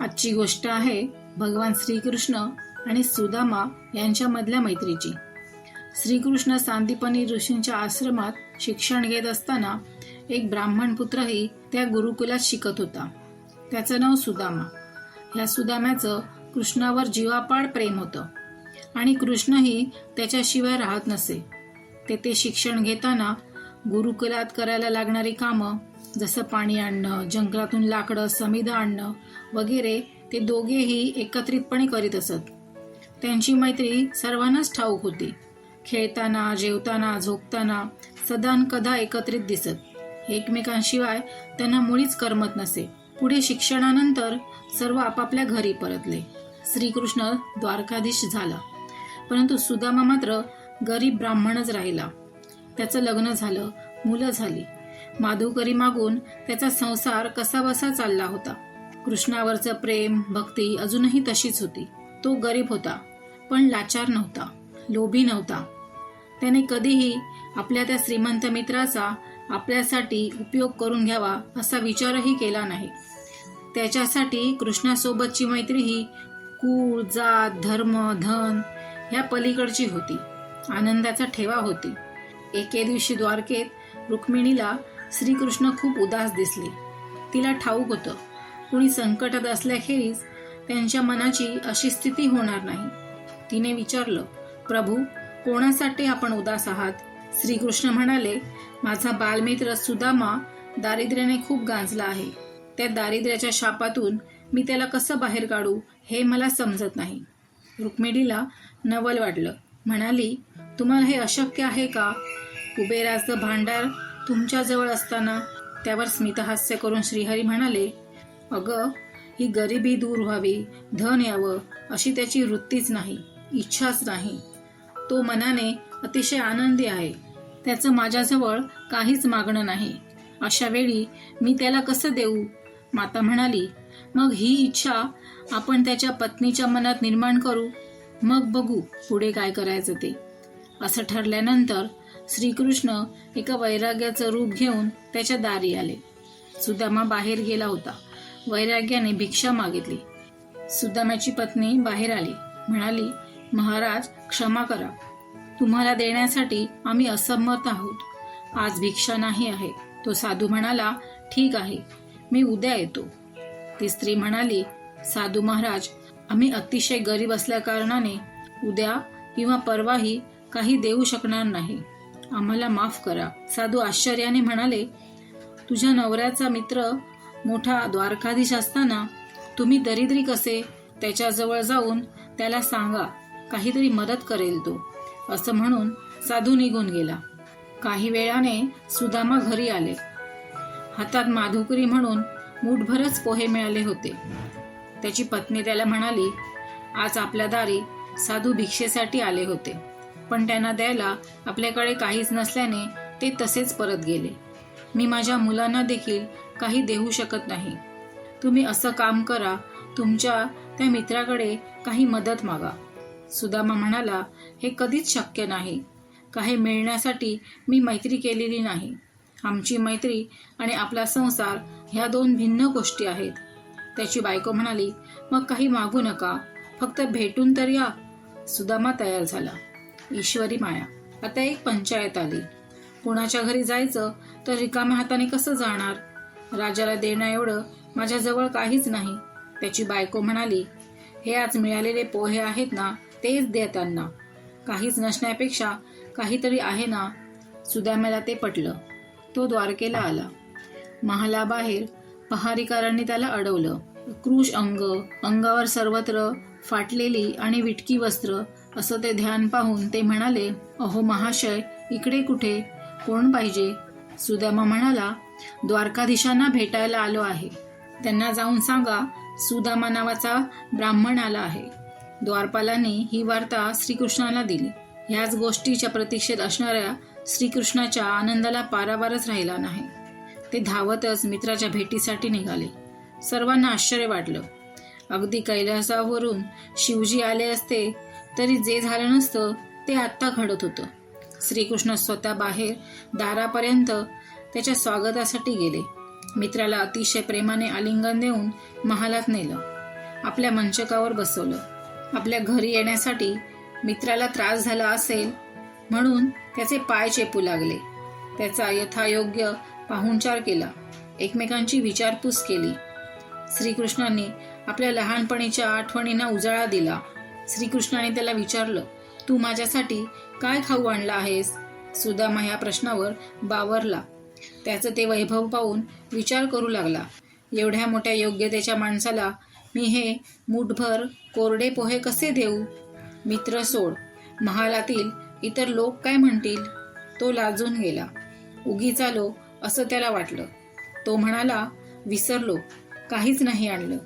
आजची गोष्ट आहे भगवान श्रीकृष्ण आणि सुदामा यांच्यामधल्या मैत्रीची. श्रीकृष्ण सांदीपनी ऋषींच्या आश्रमात शिक्षण घेत असताना एक ब्राह्मण पुत्रही त्या गुरुकुलात शिकत होता. त्याचं नाव सुदामा. ह्या सुदाम्याचं कृष्णावर जीवापाड प्रेम होतं आणि कृष्णही त्याच्याशिवाय राहत नसे. ते ते शिक्षण घेताना गुरुकुलात करायला लागणारी कामं जसं पाणी आणणं जंगलातून लाकडं समिध आणणं वगैरे ते दोघेही एकत्रितपणे करीत असत. त्यांची मैत्री सर्वांनाच ठाऊक होती. खेळताना जेवताना झोपताना सदान कदा एकत्रित दिसत. एकमेकांशिवाय त्यांना मुळीच करमत नसे. पुढे शिक्षणानंतर सर्व आपापल्या घरी परतले. श्रीकृष्ण द्वारकाधीश झाला. परंतु सुदामा मात्र गरीब ब्राह्मणच राहिला. त्याचं लग्न झालं मुलं झाली. माधुकरी मागून त्याचा संसार कसाबसा चालला होता. कृष्णावरचं प्रेम भक्ती अजूनही तशीच होती. तो गरीब होता पण लाचार नव्हता लोभी नव्हता. त्याने कधीही आपल्या त्या श्रीमंत मित्राचा आपल्यासाठी उपयोग करून घ्यावा असा विचारही केला नाही. त्याच्यासाठी कृष्णासोबतची मैत्री ही कुळ जात धर्म धन ह्या पलीकडची होती. आनंदाचा ठेवा होती. एके दिवशी द्वारकेत रुक्मिणीला श्रीकृष्ण खूप उदास दिसले. तिला ठाऊक होतं. कुणी संकटात असल्याखेरीज त्यांच्या मनाची अशी स्थिती होणार नाही. तिने विचारलं प्रभू कोणासाठी आपण उदास आहात? श्रीकृष्ण म्हणाले माझा बालमित्र सुदामा दारिद्र्याने खूप गांजला आहे. त्या दारिद्र्याच्या शापातून मी त्याला कसं बाहेर काढू हे मला समजत नाही. रुक्मिणीला नवल वाटलं. म्हणाली तुम्हाला हे अशक्य आहे का? कुबेराचं भांडार तुमच्याजवळ असताना त्यावर स्मितहास्य करून श्रीहरी म्हणाले अगं ही गरिबी दूर व्हावी धन यावं अशी त्याची वृत्तीच नाही इच्छाच नाही. तो मनाने अतिशय आनंदी आहे. त्याचं माझ्याजवळ काहीच मागणं नाही. अशा वेळी मी त्याला कसं देऊ? माता म्हणाली मग ही इच्छा आपण त्याच्या पत्नीच्या मनात निर्माण करू. मग बघू पुढे काय करायचं ते. असं ठरल्यानंतर श्रीकृष्ण एका वैराग्याचं रूप घेऊन त्याच्या दारी आले. सुदामा बाहेर गेला होता. वैराग्याने भिक्षा मागितली. सुदामाची पत्नी बाहेर आली. म्हणाली महाराज क्षमा करा. तुम्हाला देण्यासाठी आम्ही असमर्थ आहोत. आज भिक्षा नाही आहे. तो साधू म्हणाला ठीक आहे. मी उद्या येतो. ती स्त्री म्हणाली साधू महाराज आम्ही अतिशय गरीब असल्या कारणाने उद्या किंवा परवाही काही देऊ शकणार नाही. आम्हाला माफ करा. साधू आश्चर्याने म्हणाले तुझ्या नवऱ्याचा मित्र मोठा द्वारकाधीश असताना तुम्ही दरिद्री कसे त्याच्याजवळ जाऊन त्याला सांगा काहीतरी मदत करेल तो. असं म्हणून साधू निघून गेला. काही वेळाने सुदामा घरी आले. हातात माधुकरी म्हणून मूठभरच पोहे मिळाले होते. त्याची पत्नी त्याला म्हणाली आज आपल्या दारी साधू भिक्षेसाठी आले होते. पण त्यांना द्यायला आपल्याकडे काहीच नसल्याने ते तसेच परत गेले. मी माझ्या मुलांना देखील काही देऊ शकत नाही. तुम्ही असं काम करा तुमच्या त्या मित्राकडे काही मदत मागा. सुदामा म्हणाला हे कधीच शक्य नाही. काही मिळण्यासाठी मी मैत्री केलेली नाही. आमची मैत्री आणि आपला संसार ह्या दोन भिन्न गोष्टी आहेत. त्याची बायको म्हणाली मग काही मागू नका. फक्त भेटून तर या. सुदामा तयार झाला. ईश्वरी माया. आता एक पंचायत आली. कुणाच्या घरी जायचं तर रिकाम्या हाताने कसं जाणार? राजाला देणं एवढं माझ्याजवळ काहीच नाही. त्याची बायको म्हणाली हे आज मिळालेले पोहे आहेत ना तेच दे त्यांना. काहीच नसण्यापेक्षा काहीतरी आहे ना. सुदाम्याला ते पटलं. तो द्वारकेला आला. महालाबाहेर पहारीकारांनी त्याला अडवलं. क्रूश अंग अंगावर सर्वत्र फाटलेली आणि विटकी वस्त्र असं ते ध्यान पाहून ते म्हणाले अहो महाशय इकडे कुठे? कोण पाहिजे? सुदामा म्हणाला द्वारकाधीशांना भेटायला आलो आहे. त्यांना जाऊन सांगा सुदामा नावाचा ब्राह्मण आला आहे. द्वारपालांनी ही वार्ता श्रीकृष्णाला दिली. ह्याच गोष्टीच्या प्रतीक्षेत असणाऱ्या श्रीकृष्णाच्या आनंदाला पारावारच राहिला नाही. ते धावतच मित्राच्या भेटीसाठी निघाले. सर्वांना आश्चर्य वाटलं. अगदी कैलासावरून शिवजी आले असते तरी जे झालं नसतं ते आत्ता घडत होतं. श्रीकृष्ण स्वतः बाहेर दारापर्यंत त्याच्या स्वागतासाठी गेले. मित्राला अतिशय प्रेमाने आलिंगन देऊन महालात नेलं. आपल्या मंचकावर बसवलं. आपल्या घरी येण्यासाठी मित्राला त्रास झाला असेल म्हणून त्याचे पाय चेपू लागले. त्याचा यथायोग्य पाहुणचार केला. एकमेकांची विचारपूस केली. श्रीकृष्णांनी आपल्या लहानपणीच्या आठवणींना उजाळा दिला. श्रीकृष्णाने त्याला विचारलं तू माझ्यासाठी काय खाऊ आणला आहेस? सुदामा ह्या प्रश्नावर बावरला. त्याचं ते वैभव पाहून विचार करू लागला. एवढ्या मोठ्या योग्यतेच्या माणसाला मी हे मुठभर कोरडे पोहे कसे देऊ? मित्र सोड. महालातील इतर लोक काय म्हणतील? तो लाजून गेला. उगीच आलो असं त्याला वाटलं. तो म्हणाला विसरलो. काहीच नाही आणलं.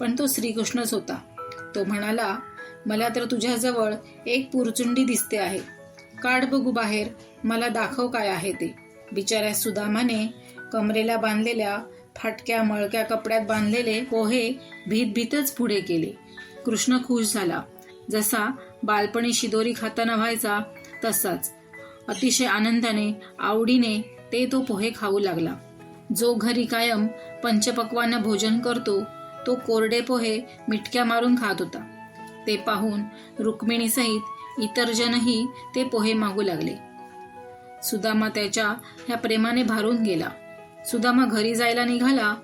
पण तो श्रीकृष्णच होता. तो म्हणाला मला तर तुझ्याजवळ एक पुरचुंडी दिसते आहे. काढ बघू बाहेर मला दाखव काय आहे ते. बिचाऱ्या सुदामाने कमरेला बांधलेल्या फाटक्या मळक्या कपड्यात बांधलेले पोहे भीत भीतच पुढे केले कृष्ण खुश झाला. जसा बालपणी शिदोरी खाताना व्हायचा तसाच. अतिशय आनंदाने आवडीने ते तो पोहे खाऊ लागला. जो घरी कायम पंचपक्वानं भोजन करतो तो कोरडे पोहे मिटक्या मारून खात होता. ते पाहून रुक्मिणीसहित इतर जनही ते पोहे मागू लागले. सुदामा त्याच्या ह्या प्रेमाने भारून गेला. सुदामा घरी जायला निघाला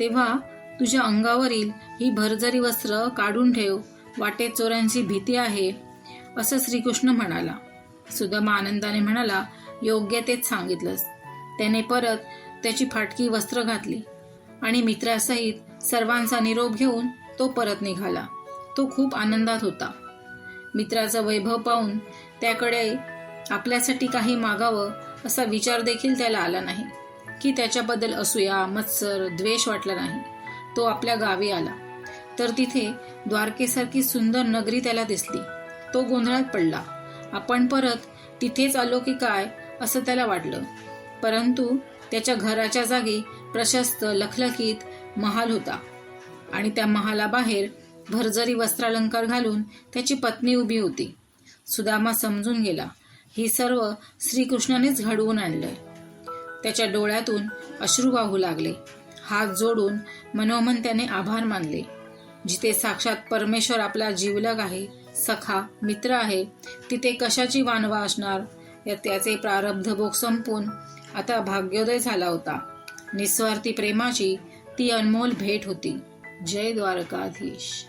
तेव्हा तुझ्या अंगावरील ही भरजरी वस्त्र काढून ठेव वाटेत चोरांची भीती आहे असं श्रीकृष्ण म्हणाला. सुदामा आनंदाने म्हणाला योग्य तेच सांगितलंस. त्याने परत त्याची फाटकी वस्त्र घातली आणि मित्रासहित सर्वांचा निरोप घेऊन तो परत निघाला. तो खूप आनंदात होता. मित्राचं वैभव पाहून त्याकडे आपल्यासाठी काही मागावं असा विचार देखील त्याला आला नाही. की त्याच्याबद्दल असूया मत्सर द्वेष वाटला नाही. तो आपल्या गावी आला. तर तिथे द्वारकेसारखी सुंदर नगरी त्याला दिसली. तो गोंधळात पडला. आपण परत तिथेच आलो की काय असं त्याला वाटलं. परंतु त्याच्या घराच्या जागी प्रशस्त लखलखीत महाल होता. आणि त्या महालाबाहेर भरजरी वस्त्रालंकार घालून त्याची पत्नी उभी होती. सुदामा समजून गेला ही सर्व श्रीकृष्णानेच घडवून आणलंय. त्याच्या डोळ्यातून अश्रू वाहू लागले. हात जोडून मनोमन त्याने आभार मानले. जिथे साक्षात परमेश्वर आपला जीवलग आहे सखा मित्र आहे तिथे कशाची वानवा असणार? या त्याचे प्रारब्ध भोग संपून आता भाग्योदय झाला होता. निस्वार्थी प्रेमाची ती अनमोल भेट होती. जय द्वारकाधीश.